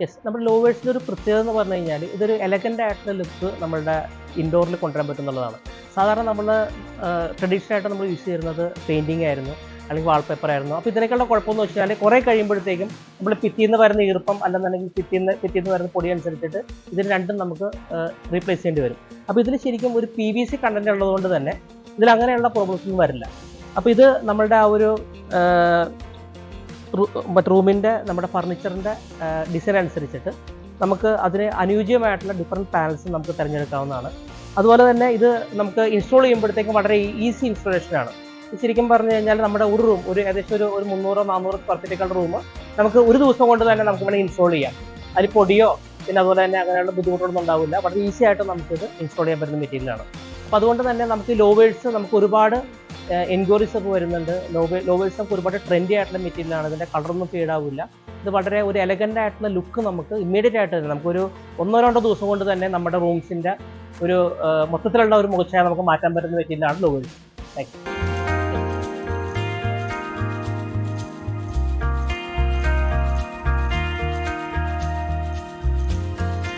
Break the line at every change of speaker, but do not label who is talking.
Yes നമ്മുടെ ലോവേഴ്സിന്റെ ഒരു പ്രത്യേകത എന്ന് പറഞ്ഞു കഴിഞ്ഞാൽ ഇതൊരു എലഗന്റ് ആയിട്ടുള്ള ലുക്ക് നമ്മളുടെ ഇൻഡോറിൽ കൊണ്ടുവരാൻ പറ്റുന്നുള്ളതാണ്. സാധാരണ നമ്മൾ ട്രഡീഷണൽ ആയിട്ട് നമ്മൾ യൂസ് ചെയ്യുന്നത് പെയിന്റിങ് ആയിരുന്നു അല്ലെങ്കിൽ വാൾപേപ്പർ ആയിരുന്നു. അപ്പോൾ ഇതിനേക്കുള്ള കുഴപ്പമെന്ന് വെച്ചാൽ കുറേ കഴിയുമ്പോഴത്തേക്കും നമ്മൾ പിറ്റീന്ന് വരുന്ന ഈർപ്പം അല്ലെന്നുണ്ടെങ്കിൽ പിറ്റീന്ന് പിറ്റീന്ന് വരുന്ന പൊടി അനുസരിച്ചിട്ട് ഇതിന് രണ്ടും നമുക്ക് റീപ്ലേസ് ചെയ്യേണ്ടി വരും. അപ്പോൾ ഇതിൽ ശരിക്കും ഒരു പി വി സി കണ്ടന്റ് ഉള്ളതുകൊണ്ട് തന്നെ ഇതിൽ അങ്ങനെയുള്ള പ്രോബ്ലംസ് ഒന്നും വരില്ല. അപ്പോൾ ഇത് നമ്മളുടെ ആ ഒരു റൂമിന്റെ നമ്മുടെ ഫർണിച്ചറിന്റെ ഡിസൈൻ അനുസരിച്ചിട്ട് നമുക്ക് അതിന് അനുയോജ്യമായിട്ടുള്ള ഡിഫറെന്റ് പാനൽസ് നമുക്ക് തിരഞ്ഞെടുക്കാവുന്നതാണ്. അതുപോലെ തന്നെ ഇത് നമുക്ക് ഇൻസ്റ്റാൾ ചെയ്യുമ്പോഴത്തേക്കും വളരെ ഈസി ഇൻസ്റ്റലേഷനാണ് ശരിക്കും പറഞ്ഞു കഴിഞ്ഞാൽ നമ്മുടെ ഒരു റൂം ഒരു ഏകദേശം ഒരു ഒരു മുന്നൂറോ നാനൂറോ സ്ക്വയർ ഫീറ്റൊക്കെയുള്ള റൂം നമുക്ക് ഒരു ദിവസം കൊണ്ട് തന്നെ നമുക്ക് വേണമെങ്കിൽ ഇൻസ്റ്റാൾ ചെയ്യാം. അതിൽ പൊടിയോ പിന്നെ അതുപോലെ തന്നെ അങ്ങനെയുള്ള ബുദ്ധിമുട്ടുകളൊന്നും ഉണ്ടാവില്ല. വളരെ ഈസി ആയിട്ട് നമുക്കിത് ഇൻസ്റ്റാൾ ചെയ്യാൻ പറ്റുന്ന മെറ്റീരിയലാണ് അപ്പോൾ അതുകൊണ്ട് തന്നെ നമുക്ക് ലോവേഴ്സ് നമുക്ക് ഒരുപാട് ഒക്കെ വരുന്നുണ്ട്. ലോവേ ലോവേഴ്സ് നമുക്ക് ഒരുപാട് ട്രെൻഡി ആയിട്ടുള്ള മെറ്റീരിയലാണ് ഇതിന്റെ കളറൊന്നും ഫീഡാവില്ല ഇത് വളരെ ഒരു എലഗന്റ് ആയിട്ടുള്ള ലുക്ക് നമുക്ക് ഇമ്മീഡിയറ്റ് ആയിട്ട് തന്നെ നമുക്കൊരു ഒന്നോ രണ്ടോ ദിവസം കൊണ്ട് തന്നെ നമ്മുടെ റൂംസിന്റെ ഒരു മൊത്തത്തിലുള്ള ഒരു മുഖച്ഛായ നമുക്ക് മാറ്റാൻ പറ്റുന്ന മെറ്റീരിയലാണ് ലോബൽസ് താങ്ക് യു